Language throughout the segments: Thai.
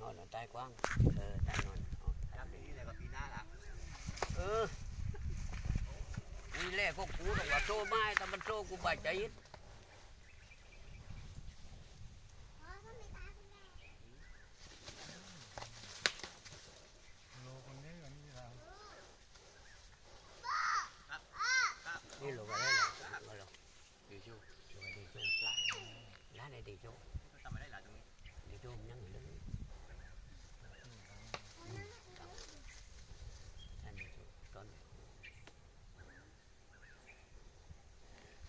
นอนใต้กว้างเออใต้นอนเอาทำอย่างนี้เลยกับปีหน้าละ เออนี่แหละก็กูต้องว่าโซ่ไม้แต่มันโซ่กูบาดใจยึด โลคนนี้กันนี่เรา นี่หลงอะไรล่ะมาหลง ดีชู หลงดีโจ้ร้านร้านไหนดีโจ้ ทำไม่ได้หลายตรงนี้ ดีโจ้มันยังอยู่เลยท่านดีโจ้ต้น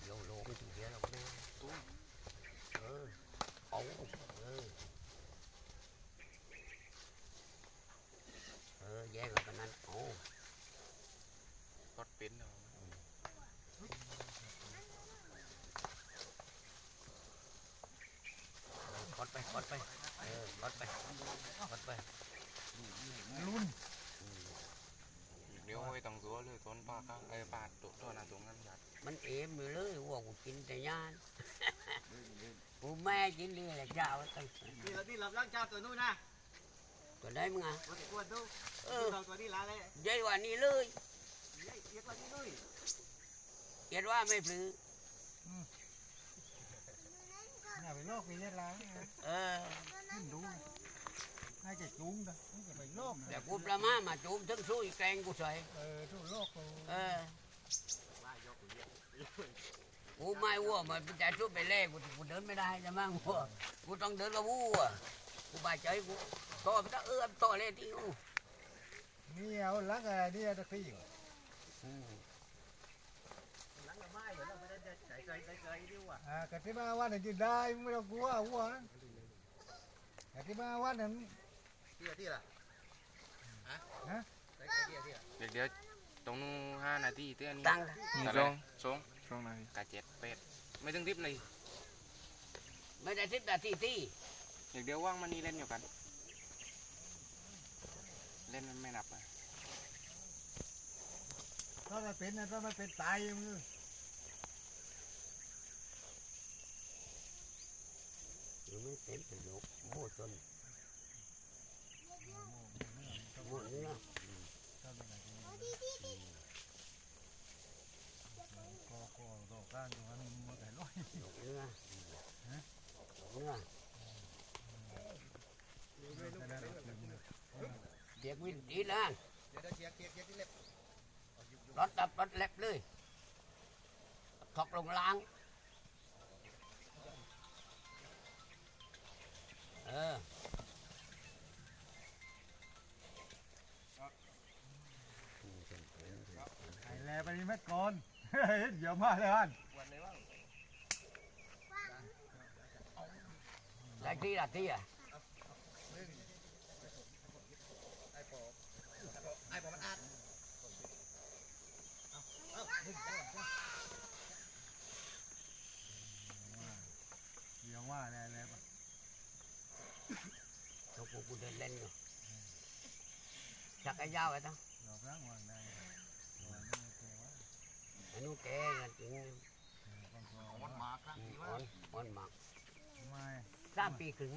โลโลไม่ถึงเดียวหรอกนะ ตุ้ม เออเอาเออเออแยกออกกันนั้นเอา รถเป็ นเนาะกดไปกดไปเออกดไปกดไปรุ่นเดี๋ยวไอ้ตรงตัวเลยต้นปลาข้างไอ้ปลาตัวตัวนั้นตรงนั้นยัดมันเอ็มอยู่เลยว่ากูกินแต่ยานกูแม่กินนี่แหละเจ้าตั้งนี่เราที่รับร่างเจ้าตัวนู้นนะตัวได้มึงอะตัวที่วนนู้นเออตัวนี้ละเลยใหญ่กว่านี้เลย เยอะเยอะกว่านี้ด้วยเห็นว่าไม่พลืออย่าไปโลกไปเยอะแล้วเออขึ้นดูนะให้แกจุ้งนะให้แกไปโลกแต่กูประมามาจูมทั้งสู้อีแกงกูใส่เออทุกโลกเออกูไม่วัวมันจะสู้ไปเล่กูกูเดินไม่ได้จะมั่งวัวกูต้องเดินกับวัวกูบาดใจกูต่อไปต้องเอื้อมต่อเลยที่กูนี่เอาลักอะไรนี่ตะขี้ อืมหลังกับไม้เดี๋ยวเราไม่ได้ใจใจใจใจดีกว่าอ่ากติมาวันนั้นจะได้ไม่ต้องกลัวหัวกติมาวันนั้นที่ละที่ละฮะใจใจที่ละเดี๋ยวเดี๋ยวตรงนู้นห้านาทีเตี้ยนี่ตั้งสองสองสองนาทีกาเจ็ดเป็ดไม่ถึงทิปเลยไม่ได้สิบนาทีที่เดี๋ยวเดี๋ยวว่างมันนี่เล่นอยู่กัน เล่นมันไม่นับอะ ถ้ามันเป็นนะถ้ามันเป็นตายมึงหรือไม่เต็มเป็นโลกโม่จนโม่เนื้อก็ก็ดอกก้านตรงนั้นมันแต่ร้อยโลกเนื้อโลกเนื้อแต่ละดอกหนึ่งเด็กวิ่งดีนะเดี๋ยวเชียร์เชียร์เชียร์ที่เล็บ รถดับรถเล็บเลยถอกลงล้าง เออไอ้แลไปนี่เม็ดก่อนเดี๋ยวมาเลยอันวันไหนว่างได้ที่ละที่อะ ไอ้ปอไอ้ปอมันอัด เดี๋ยวว่าแน่เลย เขากูกูเดินเล่นอยู่ ชักไอ้ยาวไอ้ตั้งดอกร่างวันได้ไอ้นู้นแกกันจริงมันมาครั้งอืมที่อ่ว่าอนอ่อนมากไม่สามปีครึ่ง